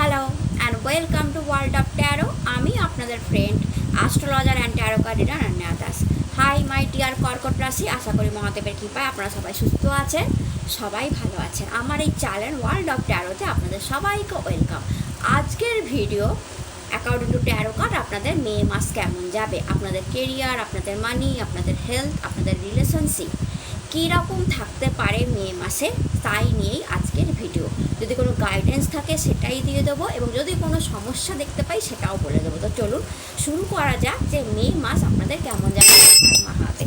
Hello and welcome to world of tarot আমি আপনাদের friend astrologer and tarot card reader Anya Das hi my dear কর্কট রাশি আশা করি মহাদেবের কৃপায় আপনারা সবাই সুস্থ আছেন, সবাই ভালো আছেন। আমার এই চ্যানেল ওয়ার্ল্ড অফ ট্যারোতে আপনাদের সবাইকে ওয়েলকাম আজকের video according to tarot card আপনাদের মে মাস কেমন যাবে? আপনাদের কেরিয়ার আপনাদের মানি আপনাদের হেলথ আপনাদের রিলেশনশিপ কীরকম থাকতে পারে মে মাসে, তাই নিয়েই আজকের ভিডিও। যদি কোনো গাইডেন্স থাকে সেটাই দিয়ে দেবো এবং যদি কোনো সমস্যা দেখতে পাই সেটাও বলে দেবো। তো চলুন শুরু করা যাক যে মে মাস আপনাদের কেমন যাবে মাহাতে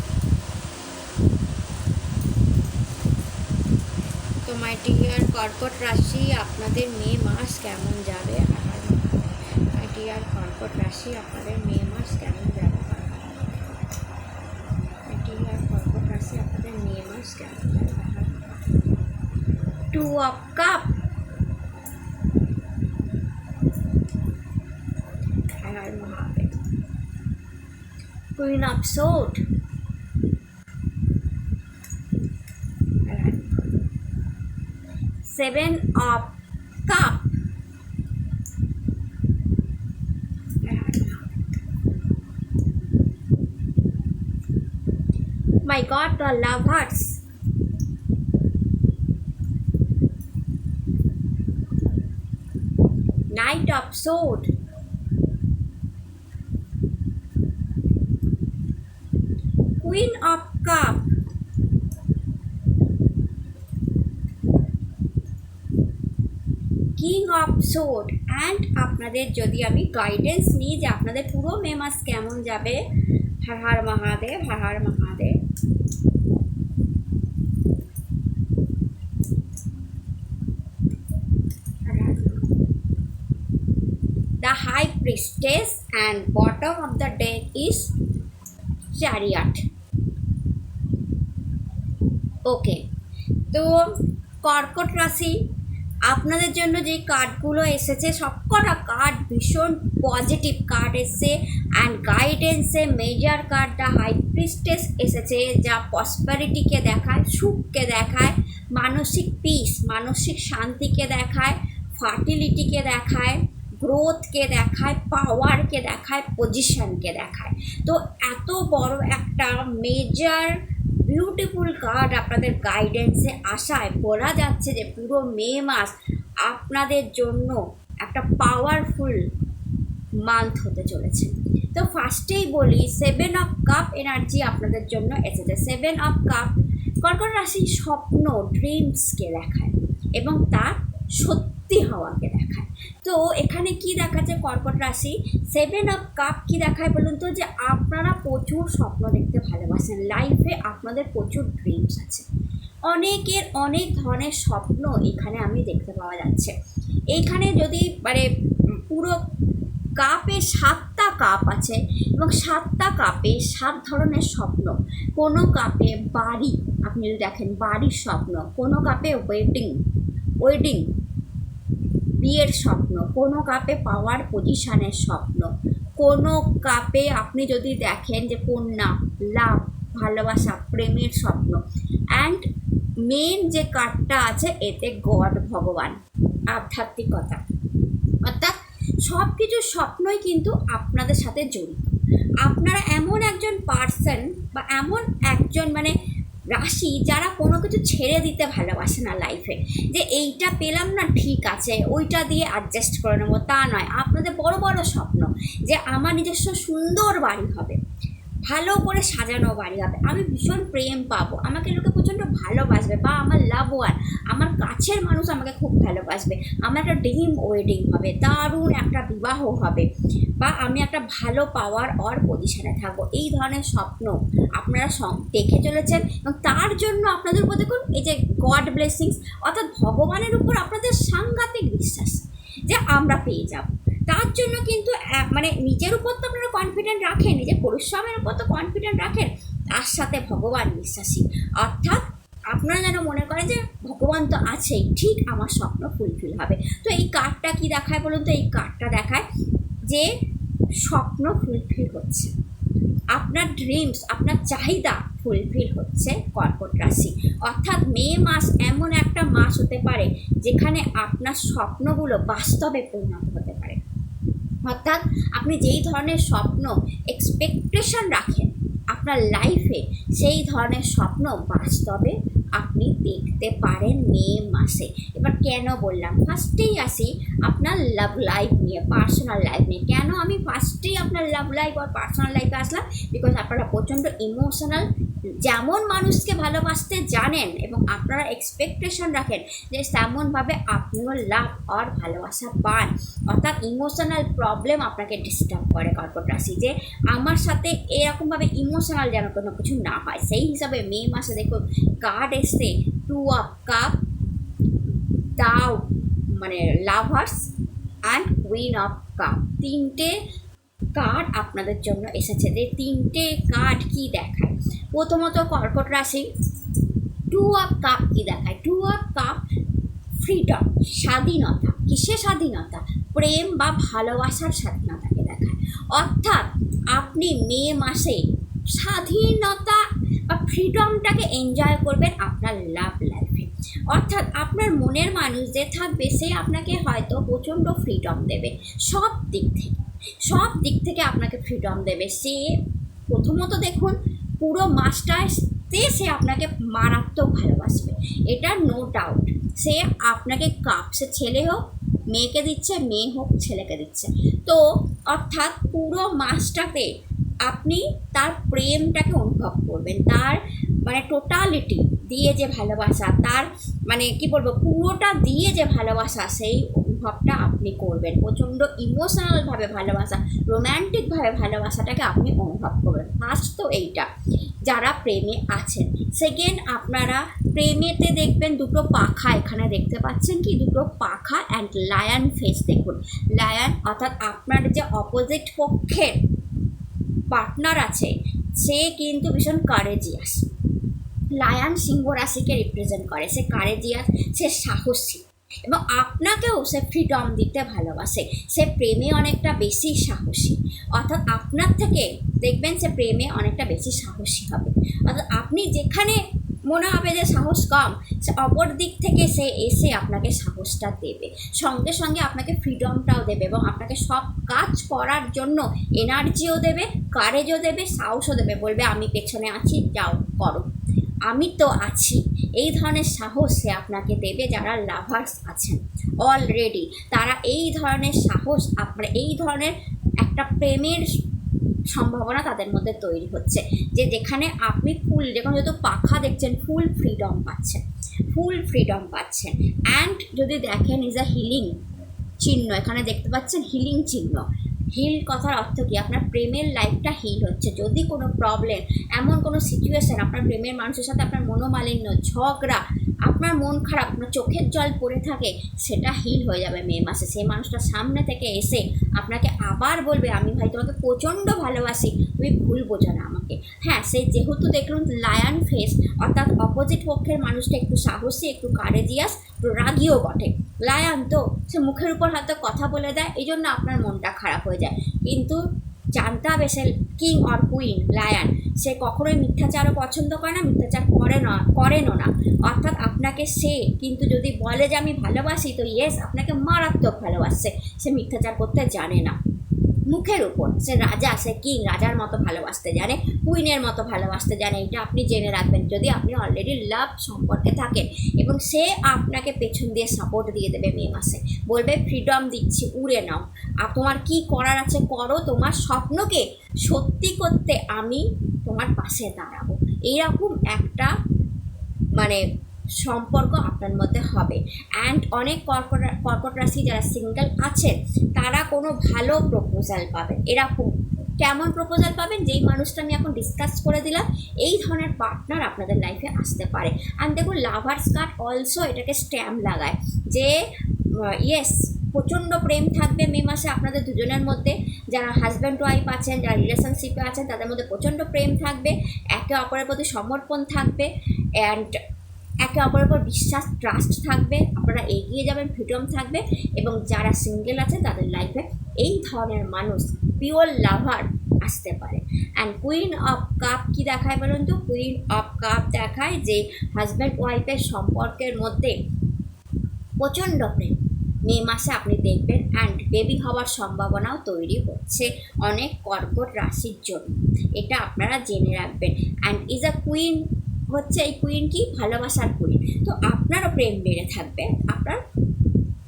তো মাই ডিয়ার কর্কট রাশি, আপনাদের মে মাস কেমন যাবে? মাই ডিয়ার কর্কট রাশি, আপনাদের মে মাস কেমন যাবে? Two of cup. And I don't have it. Queen of sword. Seven of cup. my god the love Sword. Queen of Cup. King of sword and আপনাদের যদি আমি গাইডেন্স নিই যে আপনাদের পুরো মে মাস কেমন যাবে, Har Har Mahadev Har Mahadev The high priestess and bottom of the deck is chariot. ওকে তো কর্কট রাশি, আপনাদের জন্য যে কার্ডগুলো এসেছে, সবকটা কার্ড ভীষণ পজিটিভ কার্ড এসছে and গাইডেন্সে major card the high priestess এসেছে যা পসপারিটিকে দেখায় সুখকে দেখায়, মানসিক পিস মানসিক শান্তিকে দেখায় ফার্টিলিটিকে দেখায় গ্রোথকে দেখায় পাওয়ারকে দেখায় পজিশনকে দেখায়। তো এত বড় একটা মেজর বিউটিফুল কার্ড আপনাদের গাইডেন্সে আসায়। বলা যাচ্ছে যে পুরো মে মাস আপনাদের জন্য একটা পাওয়ারফুল মান্থ হতে চলেছে। তো ফার্স্টেই বলি সেভেন অফ কাপ এনার্জি আপনাদের জন্য এসেছে। সেভেন অফ কাপ কর্কট রাশি স্বপ্ন ড্রিমসকে দেখায়। এবং তার সত্যি হওয়াকে দেখায়। তো এখানে কি দেখাচ্ছে কর্কট রাশি? সেভেন অফ কাপ কি দেখায় বলুন তো? যে আপনারা প্রচুর স্বপ্ন দেখতে ভালোবাসেন। লাইফে আপনাদের প্রচুর ড্রিমস আছে। অনেকের অনেক ধরনের স্বপ্ন এখানে আমি দেখতে পাওয়া যাচ্ছে। এইখানে যদি মানে পুরো কাপে সাতটা কাপ আছে এবং সাতটা কাপে সাত ধরনের স্বপ্ন। কোনো কাপে বাড়ি, আপনি যদি দেখেন বাড়ির স্বপ্ন, কোনো কাপে ওয়েডিং ওয়েডিং, বিয়ের স্বপ্ন, কোনো কাপে পাওয়ার পজিশনের স্বপ্ন। কোনো কাপে আপনি যদি দেখেন যে কন্যা, লাভ, ভালোবাসা, প্রেমের স্বপ্ন। অ্যান্ড মেন যে কার্ডটা আছে, এতে গড, ভগবান, আধ্যাত্মিকতা। অর্থাৎ সব কিছু স্বপ্নই কিন্তু আপনাদের সাথে জড়িত। আপনারা এমন একজন পার্সন বা এমন একজন মানে রাশি যারা কোনো কিছু ছেড়ে দিতে ভালোবাসে না লাইফে যে এইটা পেলাম না, ঠিক আছে, ওইটা দিয়ে অ্যাডজাস্ট করে নেব, তা নয়। আপনাদের বড় বড় স্বপ্ন যে আমার নিজস্ব সুন্দর বাড়ি হবে। ভালো করে সাজানো বাড়ি হবে। আমি ভীষণ প্রেম পাবো। আমাকে লোকে প্রচণ্ড ভালোবাসবে বা আমার লাভ ওয়ান আমার কাছের মানুষ আমাকে খুব ভালোবাসবে। আমার একটা ড্রিম ওয়েডিং হবে, দারুণ একটা বিবাহ হবে বা আমি একটা ভালো পাওয়ার অর পজিশনে থাকব। এই ধরনের স্বপ্ন আপনারা দেখে চলেছেন এবং তার জন্য আপনাদের উপর দেখুন, এই যে গড ব্লেসিংস অর্থাৎ ভগবানের উপর আপনাদের সাংঘাতিক বিশ্বাস যে আমরা পেয়ে যাব। তার জন্য কিন্তু মানে নিজের উপর তো আপনারা কনফিডেন্ট রাখেন, নিজের পরিশ্রমের উপর তো কনফিডেন্ট রাখেন, তার সাথে ভগবান বিশ্বাসী। অর্থাৎ আপনারা যেন মনে করেন যে ভগবান তো আছেই, ঠিক আমার স্বপ্ন ফুলফিল হবে। তো এই কার্ডটা কি দেখায় বলুন তো? এই কার্ডটা দেখায় যে স্বপ্ন ফুলফিল হচ্ছে। আপনার ড্রিমস আপনার চাহিদা ফুলফিল হচ্ছে কর্কট রাশি। অর্থাৎ মে মাস এমন একটা মাস হতে পারে যেখানে আপনার স্বপ্নগুলো বাস্তবে পরিণত হতে পারে। অর্থাৎ আপনি যেই ধরনের স্বপ্ন এক্সপেকটেশন রাখেন, আপনার লাইফে সেই ধরনের স্বপ্ন বাস্তবে আপনি দেখতে পারেন মে মাসে। এবার কেন বললাম? ফার্স্টেই আসি আপনার লাভ লাইফ নিয়ে পার্সোনাল লাইফ নিয়ে। কেন আমি ফার্স্টেই আপনার লাভ লাইফ আর পার্সোনাল লাইফে আসলাম? বিকজ আপনারা প্রচণ্ড ইমোশনাল যেমন মানুষকে ভালোবাসতে জানেন এবং আপনারা এক্সপেকটেশন রাখেন যে তেমনভাবে আপনিও লাভ আর ভালোবাসা পান। অর্থাৎ ইমোশনাল প্রবলেম আপনাকে ডিস্টার্ব করে কর্কট রাশি যে আমার সাথে এরকমভাবে ইমোশনাল যেন কোনো কিছু না হয়। সেই হিসাবে মে মাসে দেখুন কার্ড এসছে টু আপ কাপ দাও মানে lovers and queen of cup তিনটে কার্ড আপনাদের জন্য এসেছে। যে তিনটে কার্ড কি দেখায়? প্রথমত কর্কট রাশি টু আপ কাপ কি দেখায়? টু আপ কাপ ফ্রিডম স্বাধীনতা। কিসের স্বাধীনতা? প্রেম বা ভালোবাসার স্বাধীনতাকে দেখায়। অর্থাৎ আপনি মে মাসে স্বাধীনতা বা ফ্রিডমটাকে এনজয় করবেন আপনার লাভ লাইফে অর্থাৎ আপনার মনের মানুষ যে থাকবে, সে আপনাকে হয়তো প্রচণ্ড ফ্রিডম দেবে সব দিক থেকে। সব দিক থেকে আপনাকে ফ্রিডম দেবে। সে প্রথমত দেখুন পুরো মাসটাতে সে আপনাকে মারাত্মক ভালোবাসবে, এটা নো ডাউট সে আপনাকে কাপ সে ছেলে হোক, মেয়েকে দিচ্ছে, মেয়ে হোক, ছেলেকে দিচ্ছে। তো অর্থাৎ পুরো মাসটাতে আপনি তার প্রেমটাকে অনুভব করবেন, তার মানে টোটালিটি দিয়ে যে ভালোবাসা, তার মানে কি বলব, পুরোটা দিয়ে যে ভালোবাসা, সেই অনুভবটা আপনি করবেন। প্রচণ্ড ইমোশনালভাবে ভালোবাসা রোম্যান্টিকভাবে ভালোবাসাটাকে আপনি অনুভব করবেন। ফার্স্ট তো এইটা, যারা প্রেমে আছেন। সেকেন্ড আপনারা প্রেমেতে দেখবেন দুটো পাখা এখানে দেখতে পাচ্ছেন কি? দুটো পাখা অ্যান্ড লায়ন ফেস দেখুন। লায়ন অর্থাৎ আপনার যে অপোজিট পক্ষের পার্টনার আছে, সে কিন্তু ভীষণ কারেজিয়াস লায়ন সিংহ রাশিকে রিপ্রেজেন্ট করে। সে কারেজিয়াস সে সাহসী। এবং আপনাকেও সে ফ্রিডম দিতে ভালোবাসে। সে প্রেমে অনেকটা বেশি সাহসী। অর্থাৎ আপনার থেকে দেখবেন সে প্রেমে অনেকটা বেশি সাহসী হবে। অর্থাৎ আপনি যেখানে মনে হবে যে সাহস কম, সে অপর দিক থেকে সে এসে আপনাকে সাহসটা দেবে। সঙ্গে সঙ্গে আপনাকে ফ্রিডমটাও দেবে এবং আপনাকে সব কাজ করার জন্য এনার্জিও দেবে কারেজও দেবে, সাহসও দেবে। বলবে, আমি পেছনে আছি, যাও, করো। আমি তো আছি। এই ধরনের সাহস সে আপনাকে দেবে যারা লাভার্স আছেন। অলরেডি তারা এই ধরনের সাহস, আপনার এই ধরনের একটা প্রেমের সম্ভাবনা তাদের মধ্যে তৈরি হচ্ছে। যে যেখানে আপনি ফুল যেখানে যত পাখা দেখছেন ফুল ফ্রিডম পাচ্ছেন। ফুল ফ্রিডম পাচ্ছেন। অ্যান্ড যদি দেখেন ইজ আ হিলিং চিহ্ন, এখানে দেখতে পাচ্ছেন হিলিং চিহ্ন। হিল কথার অর্থ কি? আপনার প্রেমের লাইফটা হিল হচ্ছে। যদি কোনো প্রবলেম এমন কোনো সিচুয়েশান আপনার প্রেমের মানুষের সাথে আপনার মনোমালিন্য, ঝগড়া আপনার মন খারাপ, আপনার চোখের জল পড়ে থাকে, সেটা হিল হয়ে যাবে মে মাসে। সেই মানুষটা সামনে থেকে এসে আপনাকে আবার বলবে, আমি ভাই তোমাকে প্রচণ্ড ভালোবাসি, তুমি ভুল বোঝো না আমাকে। হ্যাঁ সে যেহেতু দেখলুন লায়ন ফেস অর্থাৎ অপোজিট পক্ষের মানুষটা একটু সাহসী, একটু কারেজিয়াস রাগিও বটে। লায়ন তো, সে মুখের উপর হয়তো কথা বলে দেয় এই জন্য আপনার মনটা খারাপ হয়ে যায়। কিন্তু জানতে হবে সে কিং অর কুইন লায়ন সে কখনোই মিথ্যাচারও পছন্দ করে না, মিথ্যাচার করে না, করেনও না। অর্থাৎ আপনাকে সে, কিন্তু যদি বলে যে আমি ভালোবাসি, তো ইয়েস আপনাকে মারাত্মক ভালোবাসছে সে মিথ্যাচার করতে জানে না। মুখের উপর। সে রাজা, সে কিং রাজার মতো ভালোবাসতে জানে কুইনের মতো ভালোবাসতে জানে, এটা আপনি জেনে রাখবেন। যদি আপনি অলরেডি লাভ সম্পর্কে থাকেন, এবং সে আপনাকে পেছন দিয়ে সাপোর্ট দিয়ে দেবে মে মাসে, বলবে ফ্রিডম দিচ্ছি, উড়ে নাও। আর তোমার কি করার আছে করো, তোমার স্বপ্নকে সত্যি করতে আমি তোমার পাশে দাঁড়াবো। এইরকম একটা মানে সম্পর্ক আপনার মধ্যে হবে। অ্যান্ড অনেক কর্কট কর্কট রাশি যারা সিঙ্গেল আছেন তারা কোনো ভালো প্রপোজাল পাবেন। এরকম কেমন প্রপোজাল পাবেন? যেই মানুষটা আমি এখন ডিসকাস করে দিলাম, এই ধরনের পার্টনার আপনাদের লাইফে আসতে পারে। অ্যান্ড দেখুন লাভার্স কার্ড অলসো এটাকে স্ট্যাম্প লাগায় যে ইয়েস প্রচণ্ড প্রেম থাকবে মে মাসে আপনাদের দুজনের মধ্যে। যারা হাজব্যান্ড ওয়াইফ আছেন, যারা রিলেশনশিপে আছেন, তাদের মধ্যে প্রচণ্ড প্রেম থাকবে। একে অপরের প্রতি সমর্পণ থাকবে অ্যান্ড একে অপরের উপর বিশ্বাস ট্রাস্ট থাকবে। আপনারা এগিয়ে যাবেন ফ্রিডম থাকবে এবং যারা সিঙ্গেল আছে তাদের লাইফে এই ধরনের মানুষ পিওর লাভার আসতে পারে। অ্যান্ড কুইন অফ কাপ কি দেখায় বলুন তো? কুইন অফ কাপ দেখায় যে হাজব্যান্ড ওয়াইফের সম্পর্কের মধ্যে প্রচণ্ড প্রেম। মে মাসে আপনি দেখবেন অ্যান্ড বেবি হওয়ার সম্ভাবনাও তৈরি হচ্ছে অনেক কর্কট রাশির জন্য। এটা আপনারা জেনে রাখবেন। অ্যান্ড ইজ আ কুইন হচ্ছে এই কুইন কি? ভালোবাসার কুইন তো আপনারও প্রেম বেড়ে থাকবে, আপনার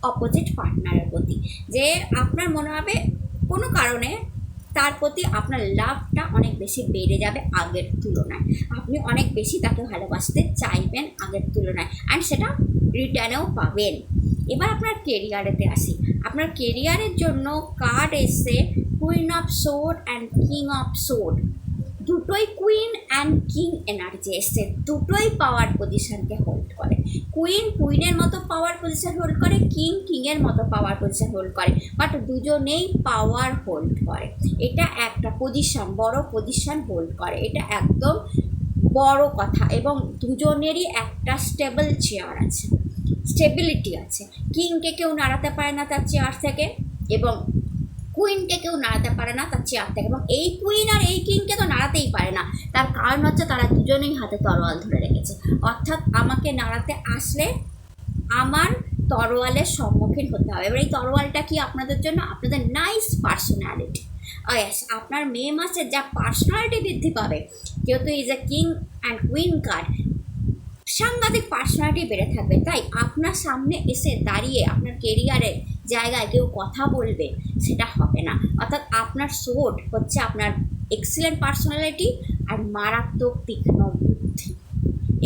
অপোজিট পার্টনারের প্রতি। যে আপনার মনে হবে কোনো কারণে তার প্রতি আপনার লাভটা অনেক বেশি বেড়ে যাবে আগের তুলনায়। আপনি অনেক বেশি তাকে ভালোবাসতে চাইবেন আগের তুলনায়। অ্যান্ড সেটা রিটার্নেও পাবেন। এবার আপনার কেরিয়ারেতে আসি। আপনার কেরিয়ারের জন্য কার্ড এসছে queen of sword and king of sword দুটোই কুইন অ্যান্ড কিং এনার্জি এসছে। দুটোই পাওয়ার পজিশনকে হোল্ড করে। কুইন কুইনের মতো পাওয়ার পজিশন হোল্ড করে কিং কিংয়ের মতো পাওয়ার পজিশন হোল্ড করে। বাট দুজনেই পাওয়ার হোল্ড করে। এটা একটা পজিশন বড় পজিশন হোল্ড করে। এটা একদম বড় কথা এবং দুজনেরই একটা স্টেবল চেয়ার আছে। স্টেবিলিটি আছে। কিংকে কেউ নাড়াতে পারে না তার চেয়ার থেকে এবং কুইনকে কেউ নাড়াতে পারে না তার চেয়ার থেকে এবং এই কুইন আর এই কিংকে তো নাড়াতেই পারে না। তার কারণ হচ্ছে তারা দুজনেই হাতে তরোয়াল ধরে রেখেছে। অর্থাৎ আমাকে নাড়াতে আসলে আমার তরোয়ালের সম্মুখীন হতে হবে। এবার এই তরোয়ালটা কি আপনাদের জন্য? আপনাদের নাইস পার্সোনালিটি ইয়াস আপনার মে মাসে যা পার্সোনালিটি বৃদ্ধি পাবে। যেহেতু is a king and queen card সাংঘাতিক পার্সোনালিটি বেড়ে থাকবে। তাই আপনার সামনে এসে দাঁড়িয়ে আপনার কেরিয়ারে জায়গায় কেউ কথা বলবে, সেটা হবে না। অর্থাৎ আপনার সোট হচ্ছে আপনার এক্সিলেন্ট পার্সোনালিটি আর মারাত্মক তীক্ষ্ণ বুদ্ধি।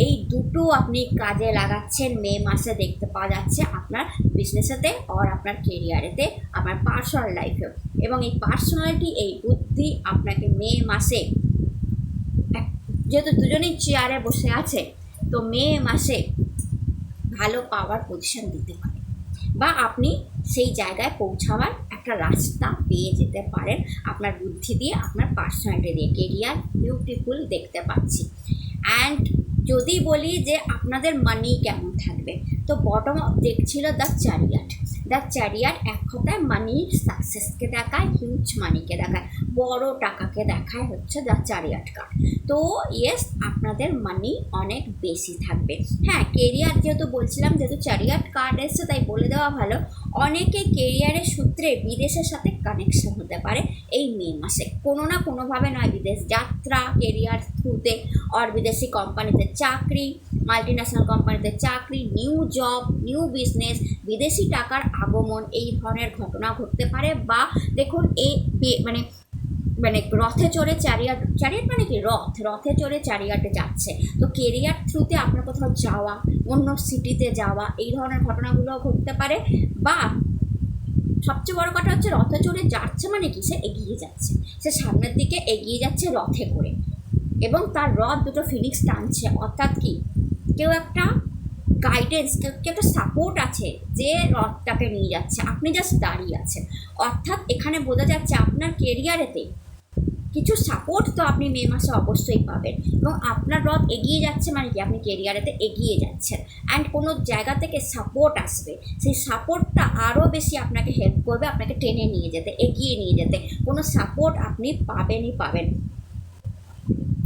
এই দুটো আপনি কাজে লাগাচ্ছেন, মে মাসে দেখতে পাওয়া যাচ্ছে আপনার বিজনেসেতে আর আপনার কেরিয়ারেতে আপনার পার্সোনাল লাইফেও এবং এই পার্সোনালিটি এই বুদ্ধি আপনাকে মে মাসে যেহেতু দুজনেই চেয়ারে বসে আছে তো মে মাসে ভালো পাওয়ার পজিশন দিতে পারে। বা আপনি সেই জায়গায় পৌঁছাবার একটা রাস্তা পেয়ে যেতে পারেন আপনার বুদ্ধি দিয়ে, আপনার পার্সোনালিটি দিয়ে কেরিয়ার বিউটিফুল দেখতে পাচ্ছি। অ্যান্ড যদি বলি যে আপনাদের মানি কেমন থাকবে, তো বটম দেখছিল দ্য চ্যারিয়াট দ্য চ্যারিয়াট এক কথায় মানির সাকসেসকে দেখায় হিউজ মানিকে দেখায়। বড় টাকাকে দেখায় হচ্ছে দ্য চ্যারিয়াট কার্ড তো ইয়েস আপনাদের মানি অনেক বেশি থাকবে। হ্যাঁ কেরিয়ার যেহেতু বলছিলাম, যেহেতু চ্যারিয়াট কার্ড এসছে, তাই বলে দেওয়া ভালো। অনেকে কেরিয়ারের সূত্রে বিদেশের সাথে কানেকশন হতে পারে এই মে মাসে। কোনো না কোনোভাবে নয়, বিদেশ যাত্রা কেরিয়ার থ্রুতে অর বিদেশি কোম্পানিতে চাকরি মাল্টি ন্যাশনাল কোম্পানিতে চাকরি নিউ জব নিউ বিজনেস বিদেশি টাকার আগমন, এই ধরনের ঘটনা ঘটতে পারে বা দেখুন এই মানে মানে রথে চড়ে চারিয়াট চারিয়াট মানে কি? রথ, রথে চড়ে চারিয়াটে যাচ্ছে। তো কেরিয়ার থ্রুতে আপনার কোথাও যাওয়া, অন্য সিটিতে যাওয়া, এই ধরনের ঘটনাগুলো ঘটতে পারে। বা সবচেয়ে বড় কথা হচ্ছে রথে চড়ে যাচ্ছে মানে কি? সে এগিয়ে যাচ্ছে। সে সামনের দিকে এগিয়ে যাচ্ছে রথে করে। এবং তার রথ দুটো ফিনিক্স টানছে। অর্থাৎ কি? কেউ একটা গাইডেন্স কেউ কেউ একটা সাপোর্ট আছে যে রথটাকে নিয়ে যাচ্ছে। আপনি জাস্ট দাঁড়িয়ে আছেন। অর্থাৎ এখানে বোঝা যাচ্ছে আপনার কেরিয়ারেতে কিছু সাপোর্ট তো আপনি মে মাসে অবশ্যই পাবেন। এবং আপনার রথ এগিয়ে যাচ্ছে মানে কি? আপনি কেরিয়ারেতে এগিয়ে যাচ্ছেন। অ্যান্ড কোনো জায়গা থেকে সাপোর্ট আসবে, সেই সাপোর্টটা আরও বেশি আপনাকে হেল্প করবে, আপনাকে টেনে নিয়ে যেতে, এগিয়ে নিয়ে যেতে। কোনো সাপোর্ট আপনি পাবেনই পাবেন।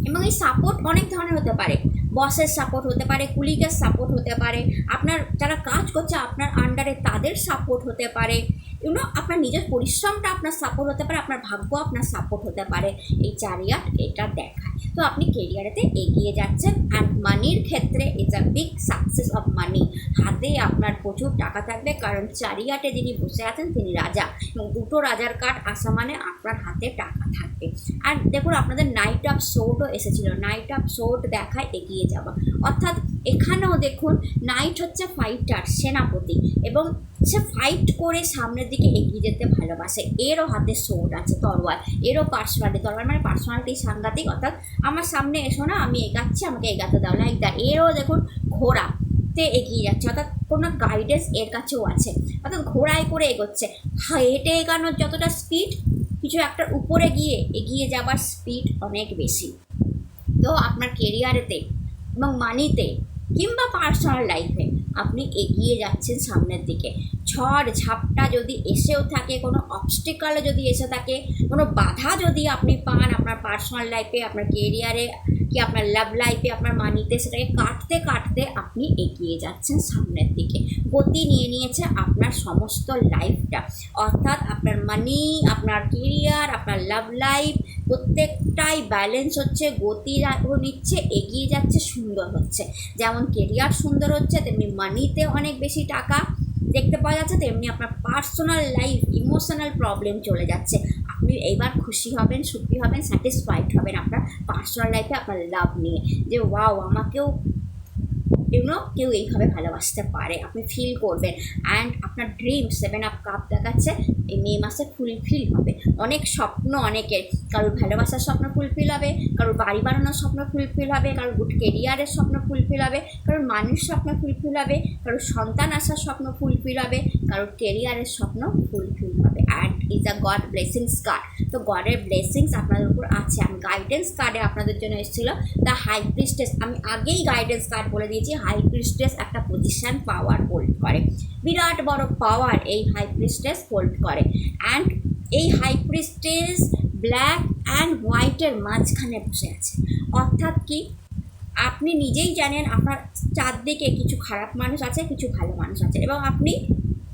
এবং এই সাপোর্ট অনেক ধরনের হতে পারে। বসের সাপোর্ট হতে পারে কুলিগের সাপোর্ট হতে পারে। আপনার যারা কাজ করছে, আপনার আন্ডারে তাদের সাপোর্ট হতে পারে। ইউনো আপনার নিজের পরিশ্রমটা আপনার সাপোর্ট হতে পারে, আপনার ভাগ্য আপনার সাপোর্ট হতে পারে। এই চারিয়াট এটা দেখায়। তো আপনি কেরিয়ারেতে এগিয়ে যাচ্ছেন অ্যান্ড মানির ক্ষেত্রে it's a big success of money হাতে আপনার প্রচুর টাকা থাকবে কারণ চারিয়াটে যিনি বসে আছেন তিনি রাজা এবং দুটো রাজার কার্ড আসা মানে আপনার হাতে টাকা থাকবে। আর দেখুন আপনাদের নাইট অফ শোটও এসেছিল। নাইট অফ শোট দেখায় এগিয়ে যাওয়া। অর্থাৎ এখানেও দেখুন নাইট হচ্ছে ফাইটার সেনাপতি এবং সে ফাইট করে সামনের দিকে এগিয়ে যেতে ভালোবাসে। এরও হাতে সোট আছে, তরোয়াল। এরও পার্সোনালিটি তরোয়াল মানে পার্সোনালিটি সাংঘাতিক, অর্থাৎ আমার সামনে এসো না, আমি এগাচ্ছি, আমাকে এগাতে দাও লাইক দ্যাট এরও দেখুন ঘোড়া তে এগিয়ে যাচ্ছে, অর্থাৎ কোনো গাইডেন্স এর কাছেও আছে। অর্থাৎ ঘোড়ায় করে এগোচ্ছে। হেঁটে এগানোর যতটা স্পিড কিছু একটার উপরে গিয়ে এগিয়ে যাবার স্পিড অনেক বেশি। তো আপনার কেরিয়ারেতে এবং মানিতে কিংবা পার্সোনাল লাইফে আপনি এগিয়ে যাচ্ছেন সামনের দিকে। ঝড়, ঝাপটা যদি এসেও থাকে, কোনো অবস্টিকালও যদি এসে থাকে, কোনো বাধা যদি আপনি পান আপনার পার্সোনাল লাইফে আপনার কেরিয়ারে কি আপনার লাভ লাইফে আপনার মানিতে সেটাকে কাটতে কাটতে আপনি এগিয়ে যাচ্ছেন সামনের দিকে। গতি নিয়ে নিয়েছে আপনার সমস্ত লাইফটা অর্থাৎ আপনার মানি আপনার কেরিয়ার আপনার লাভ লাইফ প্রত্যেকটাই ব্যালেন্স হচ্ছে, গতি নিচ্ছে, এগিয়ে যাচ্ছে, সুন্দর হচ্ছে। যেমন কেরিয়ার সুন্দর হচ্ছে, তেমনি মানিতে অনেক বেশি টাকা দেখতে পাওয়া যাচ্ছে, তেমনি আপনার পার্সোনাল লাইফ ইমোশনাল প্রবলেম চলে যাচ্ছে। আপনি এইবার খুশি হবেন, সুখী হবেন স্যাটিসফাইড হবেন আপনার পার্সোনাল লাইফে আপনার লাভ নিয়ে। যে ওয়াও আমাকেও ইউনো কেউ এইভাবে ভালোবাসতে পারে। আপনি ফিল করবেন। অ্যান্ড আপনার ড্রিম সেভেন আপ কাপ দেখাচ্ছে, এই মে মাসে ফুলফিল হবে। অনেক স্বপ্ন, অনেকের কারোর ভালোবাসার স্বপ্ন ফুলফিল হবে, কারোর বাড়ি বানানোর স্বপ্ন ফুলফিল হবে, কারোর গুড কেরিয়ারের স্বপ্ন ফুলফিল হবে, কারোর মানুষ স্বপ্ন ফুলফিল হবে, কারোর সন্তান আসার স্বপ্ন ফুলফিল হবে, কারোর কেরিয়ারের স্বপ্ন ফুলফিল হবে। And is a god blessings card তো গডের ব্লেসিংস আপনাদের উপর আছে। আমি গাইডেন্স কার্ডে আপনাদের জন্য এসেছিল দ্য হাই প্রিস্টেস আমি আগেই গাইডেন্স কার্ড বলে দিয়েছি। হাই প্রিস্টেস একটা পজিশন পাওয়ার হোল্ড করে। বিরাট বড় পাওয়ার এই হাই প্রিস্টেস হোল্ড করে। অ্যান্ড এই হাই প্রিস্টেস ব্ল্যাক অ্যান্ড হোয়াইটের মাঝখানে বসে আছে। অর্থাৎ কি? আপনি নিজেই জানেন আপনার চারদিকে কিছু খারাপ মানুষ আছে, কিছু ভালো মানুষ আছে। এবং আপনি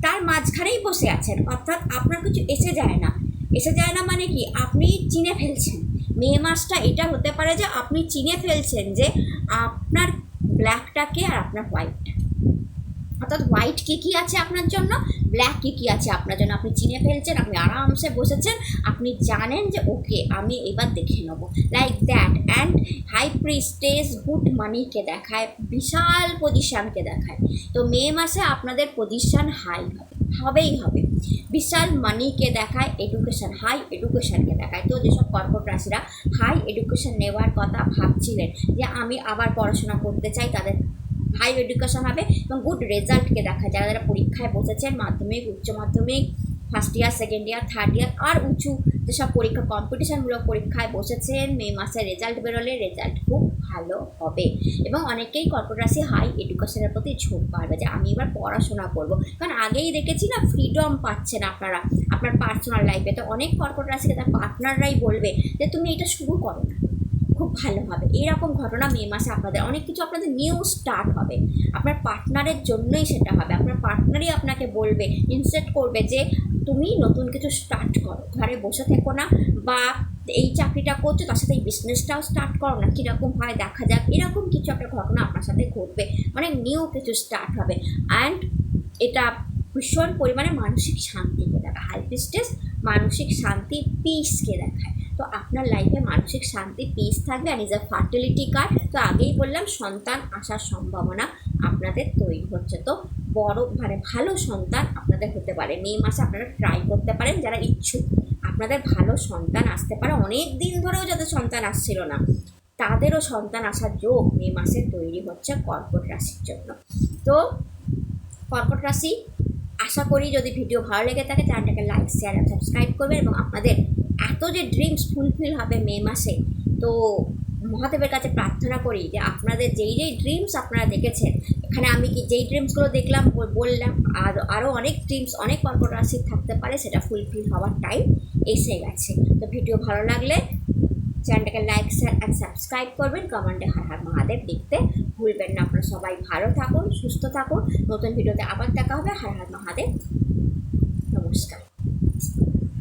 তার মাঝখানেই বসে আছেন। অর্থাৎ আপনার কিছু এসে যায় না। এসে যায় না মানে কি? আপনি চিনে ফেলছেন। মে মাসটা এটা হতে পারে যে আপনি চিনে ফেলছেন যে আপনার ব্ল্যাকটাকে আর আপনার হোয়াইট। অর্থাৎ হোয়াইট কী কী আছে আপনার জন্য? ব্ল্যাক কী কী আছে আপনার জন্য? আপনি চিনে ফেলছেন, আপনি আরামসে বসেছেন, আপনি জানেন যে, ওকে আমি এবার দেখে নেব। Like that and high priestess good মানিকে দেখায়, বিশাল পজিশানকে দেখায়। তো মে মাসে আপনাদের পজিশান হাই হবে। হবেই হবে। বিশাল মানিকে দেখায় এডুকেশন হাই এডুকেশনকে দেখায়। তো যেসব কর্কট রাশিরা হাই এডুকেশন নেওয়ার কথা ভাবছিলেন যে, আমি আবার পড়াশোনা করতে চাই, তাদের হাই এডুকেশন হবে এবং গুড রেজাল্টকে দেখায়। যারা যারা পরীক্ষায় বসেছেন, মাধ্যমিক, উচ্চ মাধ্যমিক first year second year third year আর উঁচু যেসব পরীক্ষা কম্পিটিশনমূলক পরীক্ষায় বসেছেন, মে মাসে রেজাল্ট বেরোলে রেজাল্ট খুব ভালো হবে। এবং অনেকেই কর্কট রাশি হাই এডুকেশনের প্রতি ঝোঁক বাড়বে যে আমি এবার পড়াশোনা করব। কারণ আগেই দেখেছি না ফ্রিডম পাচ্ছেন আপনারা। আপনার পার্সোনাল লাইফে তো অনেক কর্কট রাশিকে তার পার্টনাররাই বলবে যে তুমি এটা শুরু করো না। খুব ভালো হবে এরকম ঘটনা মে মাসে আপনাদের। অনেক কিছু আপনাদের নিউ স্টার্ট হবে। আপনার পার্টনারের জন্যই সেটা হবে। আপনার পার্টনারই আপনাকে বলবে ইনসেট করবে যে তুমি নতুন কিছু স্টার্ট করো। ঘরে বসে থেকো না বা এই চাকরিটা করছ, তার সাথে এই বিজনেসটাও স্টার্ট করো না, কীরকম হয় দেখা যাক। এরকম কিছু একটা ঘটনা আপনার সাথে ঘটবে অনেক নিউ কিছু স্টার্ট হবে। অ্যান্ড এটা ভীষণ পরিমাণে মানসিক শান্তিকে দেখায় হাইপিস্টেস মানসিক শান্তি পিসকে দেখায়। তো আপনার লাইফে মানসিক শান্তি পিস থাকবে and is a fertility card তো আগেই বললাম, সন্তান আসার সম্ভাবনা আপনাদের তৈরি হচ্ছে। তো বড় মানে ভালো সন্তান আপনাদের হতে পারে। মে মাসে আপনারা ট্রাই করতে পারেন, যারা ইচ্ছুক। আপনাদের ভালো সন্তান আসতে পারে। অনেক দিন ধরেও যাদের সন্তান আসছিল না। তাদেরও সন্তান আসার যোগ মে মাসে তৈরি হচ্ছে কর্কট রাশির জন্য। তো কর্কট রাশি, আশা করি যদি ভিডিও ভালো লেগে থাকে, চ্যানেলটাকে লাইক শেয়ার আর সাবস্ক্রাইব করবে এবং আপনাদের এত যে ড্রিমস ফুলফিল হবে মে মাসে, তো মহাদেবের কাছে প্রার্থনা করি যে আপনাদের যেই যেই ড্রিমস আপনারা দেখেছেন, এখানে আমি কি যেই ড্রিমসগুলো দেখলাম, বললাম, আর আরও অনেক ড্রিমস অনেক কর্কট রাশির থাকতে পারে, সেটা ফুলফিল হওয়ার টাইম এসে গেছে। তো ভিডিও ভালো লাগলে চ্যানেলটাকে লাইক শেয়ার অ্যান্ড সাবস্ক্রাইব করবেন। কমেন্টে হার হার মহাদেব দেখতে ভুলবেন না। আপনারা সবাই ভালো থাকুন, সুস্থ থাকুন। নতুন ভিডিওতে আবার দেখা হবে। হার হার মহাদেব। নমস্কার।